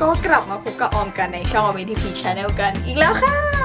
ก็กลับมาพบกับออมกันในช่อง VTP Channel กันอีกแล้วค่ะ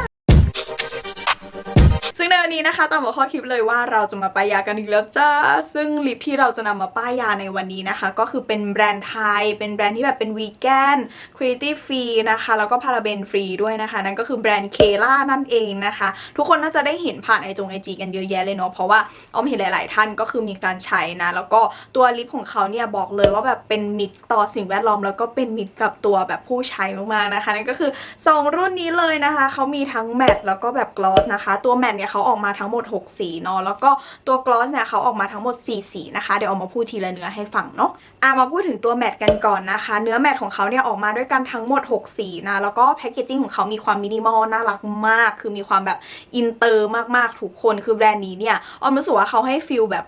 วันนี้นะคะตามหัวข้อคลิปเลยว่าเราจะมาป้ายยากันอีกแล้วจ้า ซึ่งลิปที่เราจะนำมาป้ายยาในวันนี้นะคะ ก็คือเป็นแบรนด์ไทย เป็นแบรนด์ที่แบบเป็นวีแกนครีเอทีฟฟรีนะคะ แล้วก็พาราเบนฟรีด้วยนะคะ นั่นก็คือแบรนด์เคล่านั่นเองนะคะ ทุกคนน่าจะได้เห็นผ่านไอจงไอจีกันเยอะแยะเลยเนาะเพราะว่าออมเห็นหลาย ๆ ท่านก็คือมีการใช้นะแล้วก็ตัวลิปของเขาเนี่ยบอกเลยว่าแบบเป็นมิตรต่อสิ่งแวดล้อม แล้วก็เป็นมิตรกับตัวแบบผู้ใช้มากๆนะคะนั่นก็คือ 2 รุ่นนี้เลยนะคะเขามีทั้งแมตต์แล้วก็แบบกลอสนะคะ ตัวแมตต์เนี่ยเขาออกอกมาทั้งหมด 6 สีเนาะแล้วก็ตัวกลอสเนี่ยเขาออกมาทั้งหมด 4 สีนะคะ เดี๋ยวเอามาพูดทีละเนื้อให้ฟังเนาะอะมาพูดถึงตัวแมทกันก่อนนะคะ เนื้อแมทของเขาเนี่ยออกมาด้วยกันทั้งหมด 6 สีนะ แล้วก็แพคเกจจิ้งของเขามีความมินิมอลน่ารักมาก คือมีความแบบอินเตอร์มากๆทุกคนคือแบรนด์นี้เนี่ยออมรู้สึกว่าเขาให้ฟิลแบบ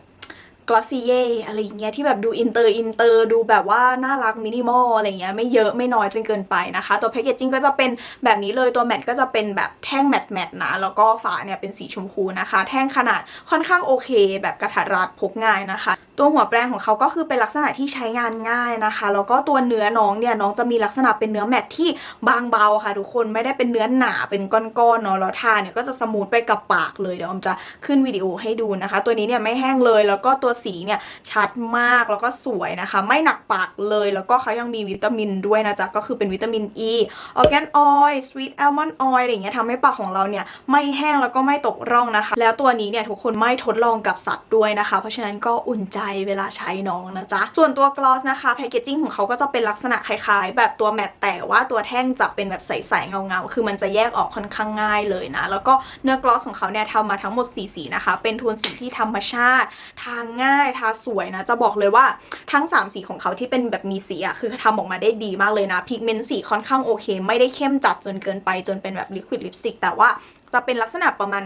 กลอสซีเย่อะไรอย่างเงี้ยที่แบบดูอินเตอร์อินเตอร์ดูแบบว่าน่ารักมินิมอลอะไรเงี้ยไม่เยอะไม่น้อยจนเกินไปนะคะ ตัวแพคเกจจิ้งก็จะเป็นแบบนี้เลยตัวแมตก็จะเป็นแบบแท่งแมตแมตนะ แล้วก็ฝาเนี่ยเป็นสีชมพูนะคะ แท่งขนาดค่อนข้างโอเค แบบกระถัดรัดพกง่ายนะคะ ตัวหัวแปรงของเขาก็คือเป็นลักษณะที่ใช้งานง่ายนะคะ แล้วก็ตัวเนื้อน้องเนี่ยน้องจะมีลักษณะเป็นเนื้อแมทที่บางเบาค่ะ ทุกคนไม่ได้เป็นเนื้อหนาเป็นก้อนๆเนาะแล้วทาเนี่ยก็จะสมูทไปกับปากเลยเดี๋ยวอมจะขึ้นวิดีโอให้ดูนะคะ ตัวนี้เนี่ยไม่แห้งเลยแล้วก็ตัวสีเนี่ยชัดมากแล้วก็สวยนะคะ ไม่หนักปากเลยแล้วก็เขายังมีวิตามินด้วยนะจ๊ะก็คือเป็นวิตามินอ e, ีออร์แกนออยล์สวีทแอลมอนด์ออยล์อะไรอย่างเงี้ยทำให้ปากของเราเนี่ยไม่แห้งแล้วก็ไม่ตกร่องนะคะ แล้วตัวนี้เนี่ยทุกคนไม่ทดลองกับสัตว์ด้วยนะคะ เพราะฉะนั้นก็อุ่นใจเวลาใช้น้องนะจ๊ะ ส่วนตัวกลอสนะคะแพคเกจจิ้งของเขาก็จะเป็นลักษณะคล้ายๆ แบบตัวแมตต์แต่ว่าตัวแท่งจะเป็นแบบใสๆเงาๆ คือมันจะแยกออกค่อนข้างง่ายเลยนะ แล้วก็เนื้อกลอสของเขาเนี่ยทำมาทั้งหมดสีสีนะคะ เป็นโทนสีที่ธรรมชาติ ทาง่ายทาสวยนะ จะบอกเลยว่าทั้ง 3 สีของเขาที่เป็นแบบมีสีอะคือทำออกมาได้ดีมากเลยนะพิกเมนต์สีค่อนข้างโอเค ไม่ได้เข้มจัดจนเกินไปจนเป็นแบบลิควิดลิปสติกแต่ว่าจะเป็นลักษณะประมาณ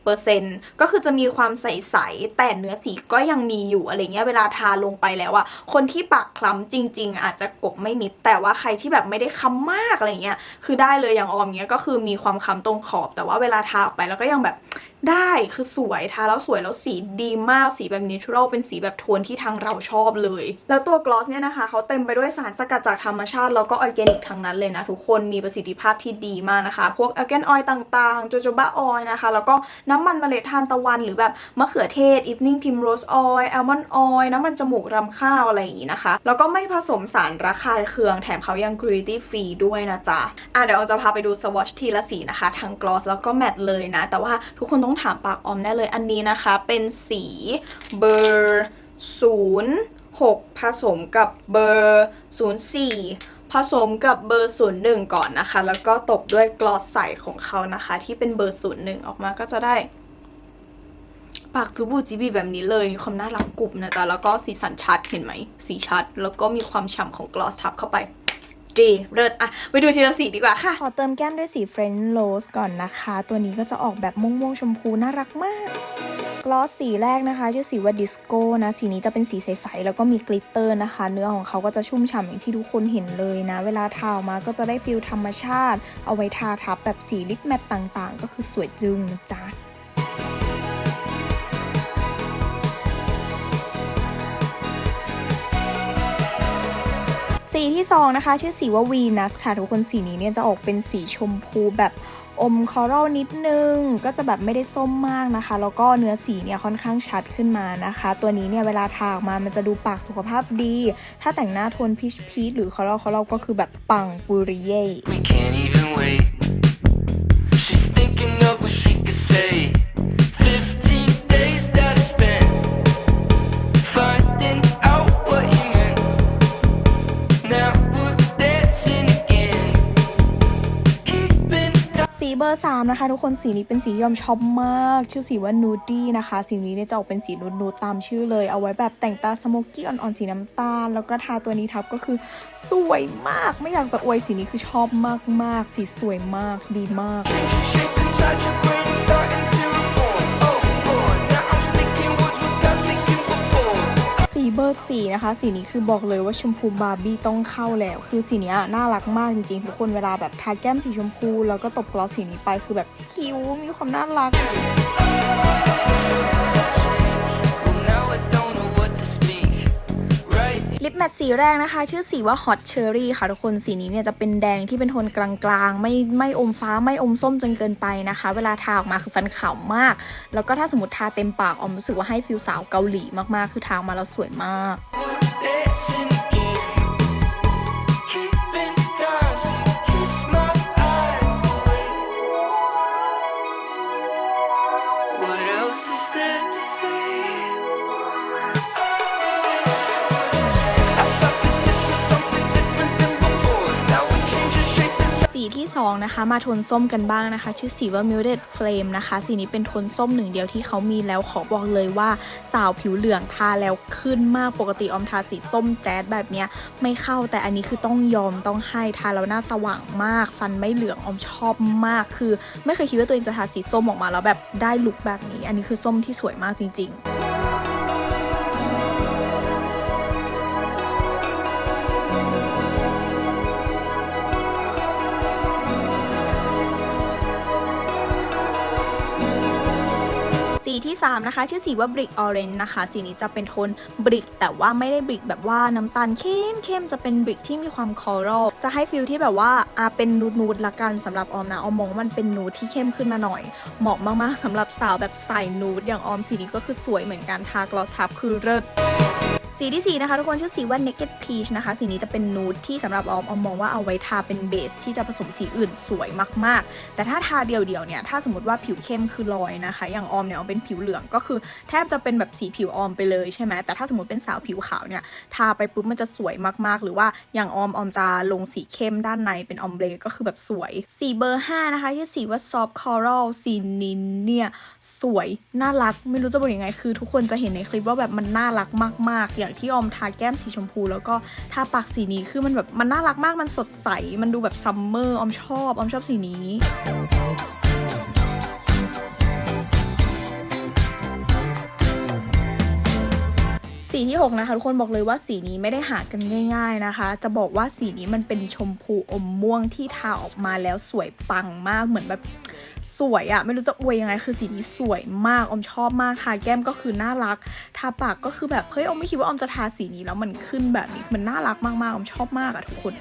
60%ก็คือจะมีความใสๆแต่เนื้อสีก็ยังมีอยู่อะไรเงี้ยเวลาทาลงไปแล้วอะคนที่ปากคล้ำจริง ๆ อาจจะกบไม่มิด แต่ว่าใครที่แบบไม่ได้คล้ำมากอะไรเงี้ยคือได้เลยอย่างออมเงี้ยก็คือมีความคล้ำตรงขอบ แต่ว่าเวลาทาออกไปแล้วก็ยังแบบ ได้คือสวยทาแล้วสวยแล้วสีดีมากสีแบบนิเทอรัลเป็นสีแบบโทนที่ทางเราชอบเลย แล้วตัวกลอสเนี่ยนะคะเขาเต็มไปด้วยสารสกัดจากธรรมชาติ แล้วก็ออร์แกนิกทั้งนั้นเลยนะ ทุกคนมีประสิทธิภาพที่ดีมากนะคะ พวกออร์แกนออยต่างๆโจโจบาออยนะคะ แล้วก็น้ำมันเมล็ดทานตะวัน หรือแบบมะเขือเทศ evening primrose oil almond oil น้ำมันจมูกรำข้าวอะไรอย่างนี้นะคะ แล้วก็ไม่ผสมสารระคายเคืองแถมเขายัง cruelty free ด้วยนะจ๊ะอะเดี๋ยวเราจะพาไปดูสวอชทีละสีนะคะทั้งกลอสแล้วก็แมตต์เลยนะ แต่ว่าทุกคนต้องถามปากออมแน่เลยอันนี้นะคะ เป็นสีเบอร์ศูนย์หกผสมกับเบอร์ศูนย์สี่ผสมกับเบอร์ศูนย์หนึ่งก่อนนะคะ แล้วก็ตบด้วยกลอสใสของเขานะคะ ที่เป็นเบอร์ศูนย์หนึ่งออกมาก็จะได้ ปากจูบูจิบีแบบนี้เลยมีความน่ารักกรุบนะจ๊ะแล้วก็สีสันชัดเห็นไหมสีชัด แล้วก็มีความฉ่ำของกลอสทับเข้าไป ดีเลิศอะไปดูทีละสีดีกว่าค่ะ ขอเติมแก้มด้วยสี French Rose ก่อนนะคะ ตัวนี้ก็จะออกแบบม่วงๆชมพูน่ารักมากกลอสสีแรกนะคะชื่อสีว่าดิสโก้นะ สีนี้จะเป็นสีใสๆ แล้วก็มีกลิตเตอร์นะคะ เนื้อของเขาก็จะชุ่มฉ่ำอย่างที่ทุกคนเห็นเลยนะ เวลาทาออกมาก็จะได้ฟิลธรรมชาติ เอาไว้ทาทับแบบสีลิปแมตต่างๆ ก็คือสวยจึงนะจ๊ะ สีที่2นะคะ ชื่อสีว่าวีนัสค่ะ ทุกคนสีนี้เนี่ยจะออกเป็นสีชมพูแบบอมคอรัลนิดนึง ก็จะแบบไม่ได้ส้มมากนะคะ แล้วก็เนื้อสีเนี่ยค่อนข้างชัดขึ้นมานะคะ ตัวนี้เนี่ยเวลาทาออกมามันจะดูปากสุขภาพดี ถ้าแต่งหน้าโทนพีชพีชหรือคอรัลคอรัลก็คือแบบปังปุริเย่ We can't even wait. She's thinking of what she could say. สีเบอร์3นะคะทุกคนสีนี้เป็นสีที่ยอมชอบมาก ชื่อสีว่านูดี้นะคะ สีนี้เนี่ยจะออกเป็นสีนูดนูตามชื่อเลย เอาไว้แบบแต่งตาสโมกกี้อ่อนๆสีน้ำตาล แล้วก็ทาตัวนี้ทับก็คือสวยมาก ไม่อยากจะอวยสีนี้คือชอบมากๆ สีสวยมากดีมาก เบอร์สี่นะคะ สีนี้คือบอกเลยว่าชมพูบาร์บี้ต้องเข้าแล้ว คือสีนี้น่ารักมากจริงๆ ทุกคนเวลาแบบทาแก้มสีชมพู แล้วก็ตบกลอสสีนี้ไปคือแบบคิ้วมีความน่ารัก สีแรกนะคะ ชื่อสีว่า Hot Cherry ค่ะทุกคนสีนี้เนี่ยจะเป็นแดงที่เป็นโทนกลางๆ ไม่ไม่อมฟ้าไม่อมส้มจนเกินไปนะคะ เวลาทาออกมาคือฟันขาวมาก แล้วก็ถ้าสมมติทาเต็มปากออมรู้สึกว่าให้ฟิลสาวเกาหลีมากๆ คือทาออกมาแล้วสวยมาก 2 นะคะ มาโทนส้มกันบ้างนะคะ ชื่อสีว่า Muted Flame นะคะ สีนี้เป็นโทนส้มหนึ่งเดียวที่เขามีแล้วขอบอกเลยว่าสาวผิวเหลืองทาแล้วขึ้นมากปกติออมทาสีส้มแจ๊ดแบบเนี้ยไม่เข้าแต่อันนี้คือต้องยอมต้องให้ทาแล้วหน้าสว่างมาก ฟันไม่เหลืองออมชอบมาก คือ ไม่เคยคิดว่าตัวเองจะทาสีส้มออกมาแล้วแบบได้ลุคแบบนี้ อันนี้คือส้มที่สวยมากจริง ๆ ที่ 3 นะคะ ชื่อสีว่า Brick Orange นะคะ สีนี้จะเป็นโทนบริกแต่ว่าไม่ได้บริกแบบว่าน้ำตาลเข้มเข้มจะเป็นบริกที่มีความคอรัลจะให้ฟิลที่แบบว่าอาเป็นนูดนูดละกันสำหรับออมนะออมมองมันเป็นนูดที่เข้มขึ้นมาหน่อย เหมาะมากๆสำหรับสาวแบบใส่นูดอย่างออมสีนี้ก็คือสวยเหมือนกันทากลอสทับคือเลิศ สีที่ 4 นะคะทุกคนชื่อสีว่า Naked Peach นะคะ สีนี้จะเป็นนูดที่สำหรับออมออมมองว่าเอาไว้ทาเป็นเบสที่จะผสมสีอื่นสวยมากๆ แต่ถ้าทาเดียวๆเนี่ยถ้าสมมติว่าผิวเข้มคือลอยนะคะ อย่างออมเนี่ยออมเป็นผิวเหลืองก็คือแทบจะเป็นแบบสีผิวออมไปเลยใช่ไหมแต่ถ้าสมมติเป็นสาวผิวขาวเนี่ยทาไปปุ๊บมันจะสวยมากๆ หรือว่าอย่างออมออมจะลงสีเข้มด้านในเป็นออมเบรก็คือแบบสวยสีเบอร์5นะคะชื่อสีว่า Soft Coral สีนี้เนี่ยสวยน่ารักไม่รู้จะบอกยังไงคือ ทุกคนจะเห็นในคลิปว่าแบบมันน่ารักมากๆอย่างที่ออมทาแก้มสีชมพู แล้วก็ทาปากสีนี้คือมันแบบมันน่ารักมากมันสดใส มันดูแบบซัมเมอร์ออมชอบออมชอบสีนี้ สีที่ 6 นะคะ ทุกคนบอกเลยว่าสีนี้ไม่ได้หากันง่าย ๆนะคะ จะบอกว่าสีนี้มันเป็นชมพูอมม่วงที่ทาออกมาแล้วสวยปังมากเหมือนแบบสวยอะไม่รู้จะอวยยังไงคือสีนี้สวยมาก อมชอบมากทาแก้มก็คือน่ารัก ทาปากก็คือแบบเฮ้ยอมไม่คิดว่าอมจะทาสีนี้แล้วมันขึ้นแบบนี้มันน่ารักมากๆออมชอบมากอะทุกคน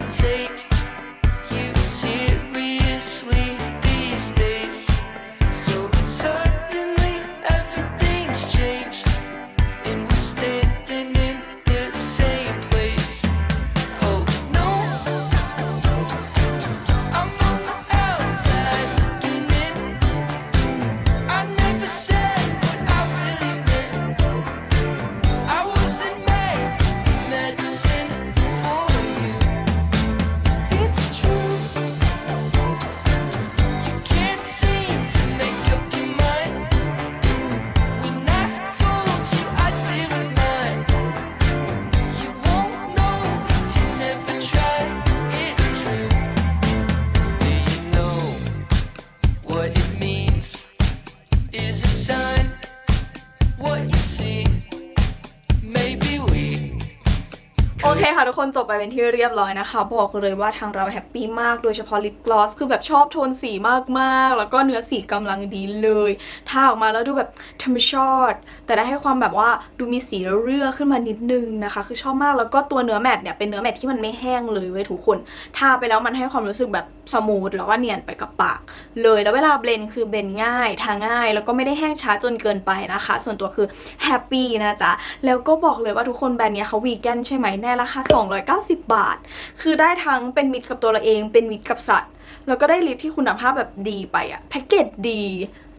คนจบไปเป็นที่เรียบร้อยนะคะ บอกเลยว่าทางเราแฮปปี้มากโดยเฉพาะลิปกลอสคือแบบชอบโทนสีมากๆ แล้วก็เนื้อสีกำลังดีเลยทาออกมาแล้วดูแบบธรรมชาติแต่ได้ให้ความแบบว่าดูมีสีเรื่อขึ้นมานิดนึงนะคะ คือชอบมากแล้วก็ตัวเนื้อแมตเนี่ยเป็นเนื้อแมตที่มันไม่แห้งเลยเว้ยทุกคนทาไปแล้วมันให้ความรู้สึกแบบสมูทแล้วก็เนียนไปกับปาก เลยแล้วเวลาเบลนคือเบลนง่ายทาง่าย แล้วก็ไม่ได้แห้งช้าจนเกินไปนะคะ ส่วนตัวคือแฮปปี้นะจ๊ะแล้วก็บอกเลยว่าทุกคนแบรนด์เนี้ยเขาวีแกนใช่ไหมในราคา290 บาท คือได้ทั้งเป็นมิตรกับตัวเราเอง เป็นมิตรกับสัตว์ แล้วก็ได้ลิปที่คุณภาพแบบดีไปอะแพ็กเกจดี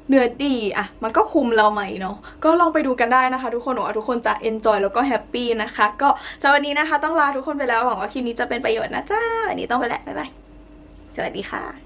เนื้อดีอะมันก็คุมเราไหมเนาะก็ลองไปดูกันได้นะคะ ทุกคนหวังว่าทุกคนจะเอนจอยแล้วก็แฮปปี้นะคะ ก็สำหรับวันนี้นะคะ ต้องลาทุกคนไปแล้วหวังว่าคลิปนี้จะเป็นประโยชน์นะจ้าวันนี้ต้องไปแล้วบ๊ายบายสวัสดีค่ะ